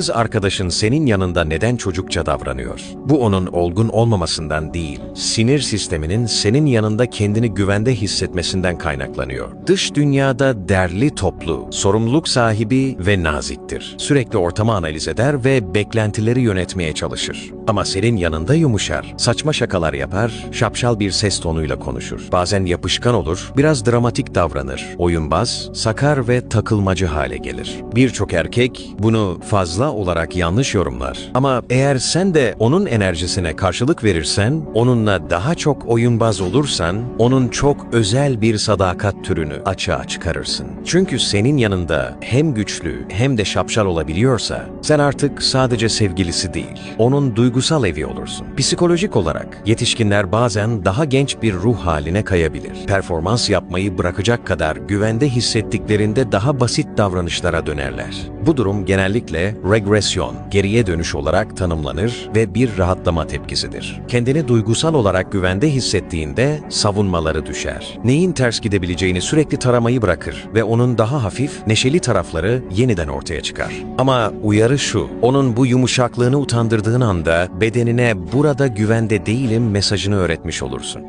Kız arkadaşın senin yanında neden çocukça davranıyor? Bu onun olgun olmamasından değil, sinir sisteminin senin yanında kendini güvende hissetmesinden kaynaklanıyor. Dış dünyada derli toplu, sorumluluk sahibi ve naziktir. Sürekli ortamı analiz eder ve beklentileri yönetmeye çalışır. Ama senin yanında yumuşar, saçma şakalar yapar, şapşal bir ses tonuyla konuşur. Bazen yapışkan olur, biraz dramatik davranır. Oyunbaz, sakar ve takılmacı hale gelir. Birçok erkek bunu fazla olarak yanlış yorumlar. Ama eğer sen de onun enerjisine karşılık verirsen, onunla daha çok oyunbaz olursan, onun çok özel bir sadakat türünü açığa çıkarırsın. Çünkü senin yanında hem güçlü hem de şapşal olabiliyorsa, sen artık sadece sevgilisi değil, onun duygusal evi olursun. Psikolojik olarak yetişkinler bazen daha genç bir ruh haline kayabilir. Performans yapmayı bırakacak kadar güvende hissettiklerinde daha basit davranışlara dönerler. Bu durum genellikle regresyon, geriye dönüş olarak tanımlanır ve bir rahatlama tepkisidir. Kendini duygusal olarak güvende hissettiğinde savunmaları düşer. Neyin ters gidebileceğini sürekli taramayı bırakır ve onun daha hafif, neşeli tarafları yeniden ortaya çıkar. Ama uyarı şu, onun bu yumuşaklığını utandırdığın anda bedenine burada güvende değilim mesajını öğretmiş olursun.